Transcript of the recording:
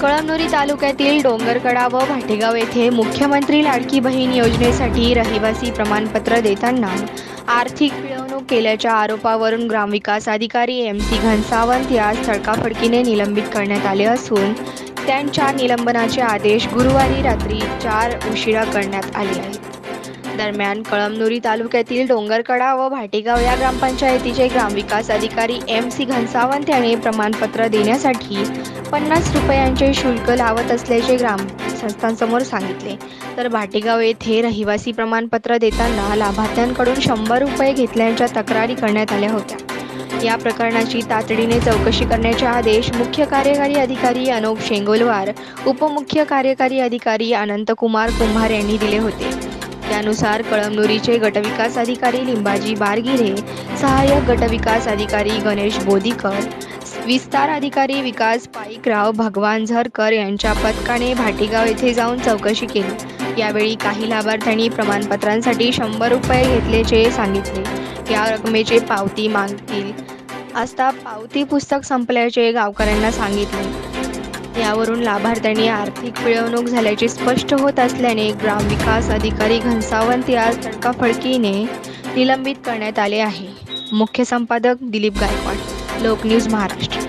कळमनुरी तालुक्यातील डोंगरकडा व भाटेगाव येथे मुख्यमंत्री लाडकी बहीण योजनेसाठी रहिवासी प्रमाणपत्र देताना आर्थिक पिळवणूक केल्याच्या आरोपावरून ग्रामविकास अधिकारी एम सी घनसावंत यास तडकाफडकीने निलंबित करण्यात आले असून त्यांच्या निलंबनाचे आदेश गुरुवारी रात्री चार उशिरा करण्यात आले आहेत. दरम्यान कळमनुरी तालुक्यातील डोंगरकडा व भाटेगाव या ग्रामपंचायतीचे ग्रामविकास अधिकारी एम सी घनसावंत यांनी प्रमाणपत्र देण्यासाठी पन्नास रुपयांचे शुल्क लावत असल्याचे ग्राम संस्थांसमोर सांगितले. तर भाटेगाव येथे रहिवासी प्रमाणपत्र देताना लाभार्थ्यांकडून शंभर रुपये घेतल्याच्या तक्रारी करण्यात आल्या होत्या. या प्रकरणाची तातडीने चौकशी करण्याचे आदेश मुख्य कार्यकारी अधिकारी अनोप शेंगोलवार उपमुख्य कार्यकारी अधिकारी अनंतकुमार कुंभार यांनी दिले होते. त्यानुसार कळमनुरीचे गटविकास अधिकारी लिंबाजी बारगिरे सहाय्यक गटविकास अधिकारी गणेश बोदीकर विस्तार अधिकारी विकास पाईकराव भगवान झरकर यांच्या पथकाने भाटेगाव येथे जाऊन चौकशी केली. यावेळी काही लाभार्थ्यांनी प्रमाणपत्रांसाठी शंभर रुपये घेतल्याचे सांगितले. या रकमेचे पावती मागतील. असता पावती पुस्तक संपल्याचे गावकऱ्यांना सांगितले. यावरून लाभार्थ्यांनी आर्थिक पिळवणूक झाल्याचे स्पष्ट होत असल्याने ग्रामविकास अधिकारी घनसावंत या तडकाफडकीने निलंबित करण्यात आले आहे. मुख्य संपादक दिलीप गायकवाड लोकन्यूज महाराष्ट्र.